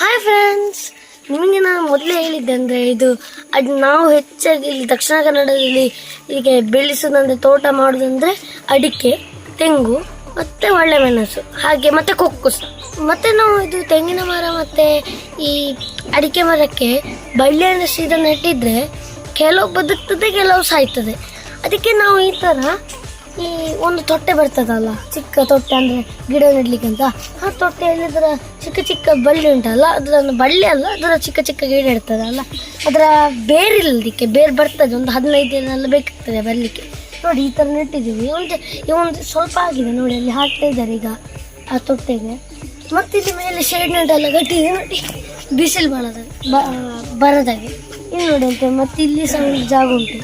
Hi friends ನಿಮಗೆ ನಾನು ಮೊದಲೇ ಹೇಳಿದ್ದೆ ಅಂದರೆ ಇದು ಅದು ನಾವು ಹೆಚ್ಚಾಗಿ ಇಲ್ಲಿ ದಕ್ಷಿಣ ಕನ್ನಡದಲ್ಲಿ ಹೀಗೆ ಬೆಳೆಸೋದಂದರೆ ತೋಟ ಮಾಡೋದಂದರೆ ಅಡಿಕೆ, ತೆಂಗು ಮತ್ತು ಒಳ್ಳೆಮೆಣಸು ಹಾಗೆ ಮತ್ತು ಕೊಕ್ಕು ಸಹ ಮತ್ತು ನಾವು ಇದು ತೆಂಗಿನ ಮರ ಮತ್ತು ಈ ಅಡಿಕೆ ಮರಕ್ಕೆ ಬಳ್ಳಿಯನ್ನು ಸೀದಾ ನೆಟ್ಟಿದ್ರೆ ಕೆಲವು ಬದುಕ್ತದೆ, ಕೆಲವು ಸಾಯ್ತದೆ. ಅದಕ್ಕೆ ನಾವು ಈ ಥರ ಈ ಒಂದು ತೊಟ್ಟೆ ಬರ್ತದಲ್ಲ, ಚಿಕ್ಕ ತೊಟ್ಟೆ ಅಂದ್ರೆ ಗಿಡ ನೆಡ್ಲಿಕ್ಕೆ ಅಂತ ಆ ತೊಟ್ಟೆಯಲ್ಲಿ ಅದರ ಚಿಕ್ಕ ಚಿಕ್ಕ ಬಳ್ಳಿ ಉಂಟಲ್ಲ ಅದರ ಬಳ್ಳಿ ಅಲ್ಲ, ಅದರ ಚಿಕ್ಕ ಚಿಕ್ಕ ಗಿಡ ಇರ್ತದಲ್ಲ, ಅದರ ಬೇರಿಲ್ಲದಕ್ಕೆ ಬೇರು ಬರ್ತದೆ, ಒಂದು ಹದಿನೈದು ದಿನ ಎಲ್ಲ ಬೇಕಾಗ್ತದೆ ಬರಲಿಕ್ಕೆ. ನೋಡಿ, ಈ ಥರ ನೆಟ್ಟಿದ್ದೀವಿ. ಒಂದು ಈ ಒಂದು ಸ್ವಲ್ಪ ಆಗಿದೆ ನೋಡಿ, ಅಲ್ಲಿ ಹಾಕ್ತಾ ಇದ್ದಾರೆ ಈಗ ಆ ತೊಟ್ಟೆಗೆ. ಮತ್ತೆ ಇಲ್ಲಿ ಮೇಲೆ ಶೇಡ್ ನೆಟ್ ಎಲ್ಲ ಕಟ್ಟಿದೆ ನೋಡಿ. ಬಿಸಿಲು ಬರದ ಬರದಾಗೆ. ಇನ್ನು ನೋಡಿ ಅಂತ ಮತ್ತೆ ಇಲ್ಲಿ ಸಹ ಜಾಗ ಉಂಟು.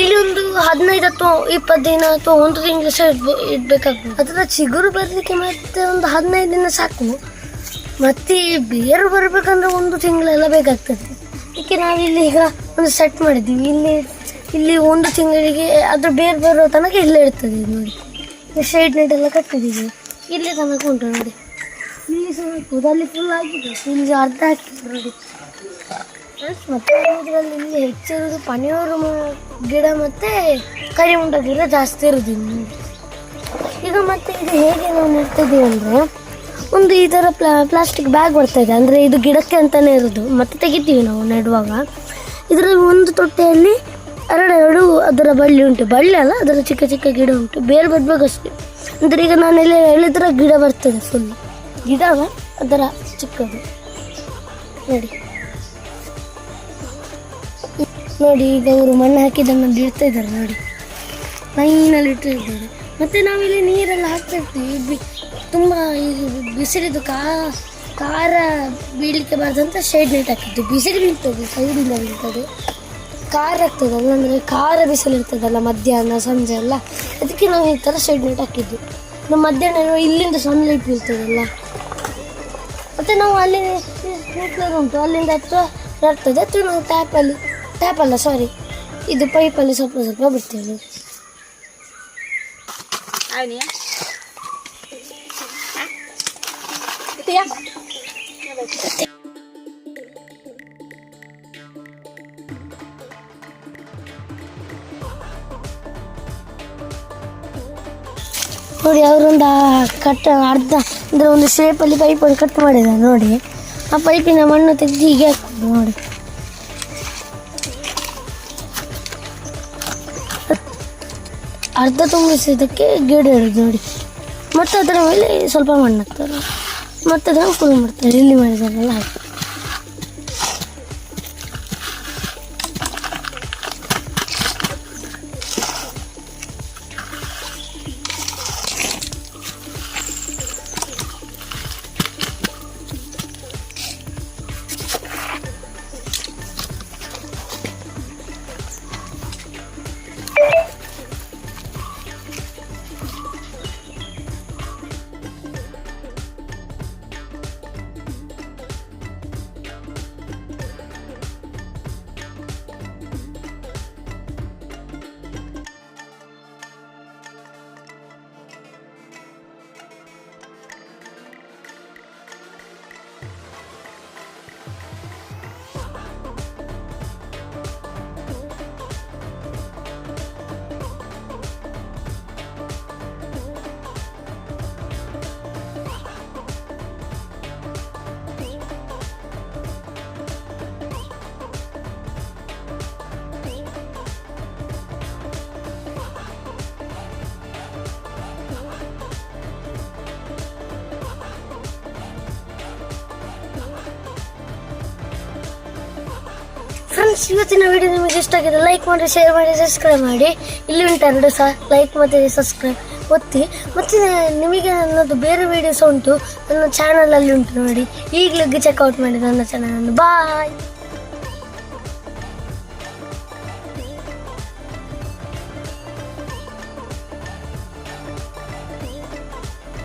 ಇಲ್ಲಿ ಒಂದು ಹದಿನೈದು ಅಥವಾ ಇಪ್ಪತ್ತು ದಿನ ಅಥವಾ ಒಂದು ತಿಂಗಳು ಸಹ ಇಡ್ಬೋ ಅದರ ಚಿಗುರು ಬರಲಿಕ್ಕೆ ಮತ್ತೆ ಒಂದು ಹದಿನೈದು ದಿನ ಸಾಕು. ಮತ್ತೆ ಬೇರು ಬರಬೇಕಂದ್ರೆ ಒಂದು ತಿಂಗಳೆಲ್ಲ ಬೇಕಾಗ್ತದೆ. ಅದಕ್ಕೆ ಇಲ್ಲಿ ಈಗ ಒಂದು ಸೆಟ್ ಮಾಡಿದ್ದೀವಿ. ಇಲ್ಲಿ ಇಲ್ಲಿ ಒಂದು ತಿಂಗಳಿಗೆ ಅದ್ರ ಬೇರು ಬರೋ ತನಕ ಇಲ್ಲೇ ಇರ್ತದೆ ನೋಡಿ. ಶೇಡ್ ಎಲ್ಲ ಕಟ್ಟಿದ್ದೀವಿ. ಇಲ್ಲೇ ತನಕ ಉಂಟು ನೋಡಿ. ಇಲ್ಲಿ ಸಹ ಅಲ್ಲಿ ಫುಲ್ ಆಗಿದೆ. ಇಲ್ಲಿ ಅರ್ಧ ಹಾಕಿದ್ರು ನೋಡಿ. ಫ್ರೆಂಡ್ಸ್ ಮತ್ತೆ ಇದರಲ್ಲಿ ಇಲ್ಲಿ ಹೆಚ್ಚಿರೋದು ಪನಿಯೂರು ಗಿಡ ಮತ್ತೆ ಕರಿಮುಂಡ ಗಿಡ ಜಾಸ್ತಿ ಇರೋದು ಇಲ್ಲಿ ಈಗ ಮತ್ತೆ ಇದು ಹೇಗೆ ನಾವು ನೆಡ್ತಿದ್ದೀವಿ ಅಂದರೆ, ಒಂದು ಈ ಥರ ಪ್ಲಾ ಪ್ಲಾಸ್ಟಿಕ್ ಬ್ಯಾಗ್ ಬರ್ತಾಯಿದೆ ಅಂದರೆ ಇದು ಗಿಡಕ್ಕೆ ಅಂತಲೇ ಇರೋದು ಮತ್ತೆ ತೆಗಿತೀವಿ ನಾವು ನೆಡುವಾಗ. ಇದರಲ್ಲಿ ಒಂದು ತೊಟ್ಟೆಯಲ್ಲಿ ಎರಡೆರಡು ಅದರ ಬಳ್ಳಿ ಉಂಟು. ಬಳ್ಳಿ ಅಲ್ಲ, ಅದರ ಚಿಕ್ಕ ಚಿಕ್ಕ ಗಿಡ ಉಂಟು. ಬೇರೆ ಬರ್ಬೇಕಷ್ಟೇ ಅಂದರೆ ಈಗ ನಾನು ಇಲ್ಲಿ ಹೇಳಿದ್ರೆ ಗಿಡ ಬರ್ತದೆ ಫುಲ್ ಗಿಡ ಅದರ ಚಿಕ್ಕದು. ನೋಡಿ. ನೋಡಿ, ಈಗ ಅವರು ಮಣ್ಣು ಹಾಕಿದ್ದನ್ನು ಇಡ್ತಾ ಇದ್ದಾರೆ ನೋಡಿ. ಲೈನಲ್ಲಿ ಇಟ್ಟಿರ್ತಾರೆ ಮತ್ತೆ ನಾವಿಲ್ಲಿ ನೀರೆಲ್ಲ ಹಾಕ್ತಿರ್ತೀವಿ. ಬಿ- ತುಂಬ ಈಗ ಬಿಸಿಲಿದ್ದು ಕಾ ಖಾರ ಬೀಳಲಿಕ್ಕೆ ಬಾರ್ದಂತ ಶೇಡ್ ನೆಟ್ ಹಾಕಿದ್ದು. ಬಿಸಿಲು ಬೀಳ್ತದೆ ಸೈಡಿಂದ ಬೀಳ್ತದೆ. ಖಾರ ಆಗ್ತದಲ್ಲ ಅಂದರೆ ಖಾರ ಬಿಸಿಲು ಇರ್ತದಲ್ಲ, ಮಧ್ಯಾಹ್ನ, ಸಂಜೆ ಎಲ್ಲ. ಅದಕ್ಕೆ ನಾವು ಈ ಥರ ಶೇಡ್ ನೆಟ್ ಹಾಕಿದ್ದು. ನಮ್ಮ ಮಧ್ಯಾಹ್ನ ಇಲ್ಲಿಂದ ಸನ್ಲೈಟ್ ಬೀಳ್ತದಲ್ಲ. ಮತ್ತು ನಾವು ಅಲ್ಲಿ ಉಂಟು. ಅಲ್ಲಿಂದ ಹತ್ರ ಬರ್ತದೆ ಅಥವಾ ನಾವು ಟ್ಯಾಪಲ್ಲಿ ಟ್ಯಾಪ್ ಅಲ್ಲ ಸಾರಿ ಇದು ಪೈಪಲ್ಲಿ ಸ್ವಲ್ಪ ಸ್ವಲ್ಪ ಬಿಡ್ತೇವೆ ನೋಡಿ ಅವರೊಂದು ಕಟ್ ಅರ್ಧ ಅಂದರೆ ಒಂದು ಶೇಪಲ್ಲಿ ಪೈಪಲ್ಲಿ ಕಟ್ ಮಾಡಿದ್ದಾರೆ ನೋಡಿ. ಆ ಪೈಪಿನ ಮಣ್ಣು ತೆಗೆದು ಹೀಗೆ ಹಾಕ್ಬೋದು ನೋಡಿ. ಅರ್ಧ ತುಂಬಿಸಿದ್ದಕ್ಕೆ ಗಿಡ ಇಡೋದು ನೋಡಿ. ಮತ್ತೆ ಅದರ ಮೇಲೆ ಸ್ವಲ್ಪ ಮಣ್ಣು ಹಾಕ್ತಾರೆ. ಮತ್ತೆ ಅದನ್ನು ಫುಲ್ ಮಾಡ್ತಾರೆ. ಇಲ್ಲಿ ಮಾಡಿದಾರೆಲ್ಲ ಹಾಕಿ. ಫ್ರೆಂಡ್ಸ್ ಇವತ್ತಿನ ವಿಡಿಯೋ ನಿಮಗೆ ಇಷ್ಟ ಆಗಿದೆ ಲೈಕ್ ಮಾಡಿ ಶೇರ್ ಮಾಡಿ ಸಬ್ಸ್ಕ್ರೈಬ್ ಮಾಡಿ. ಇಲ್ಲಿ ಉಂಟು ಎರಡು ಸಹ ಲೈಕ್ ಮತ್ತು ಸಬ್ಸ್ಕ್ರೈಬ್ ಒತ್ತಿ. ಮತ್ತು ನಿಮಗೆ ನನ್ನದು ಬೇರೆ ವಿಡಿಯೋಸ್ ಉಂಟು. ನನ್ನ ಚಾನಲಲ್ಲಿ ಉಂಟು ನೋಡಿ. ಈಗಲೂ ಚೆಕ್ಔಟ್ ಮಾಡಿ ನನ್ನ ಚಾನಲನ್ನು ಬಾಯ್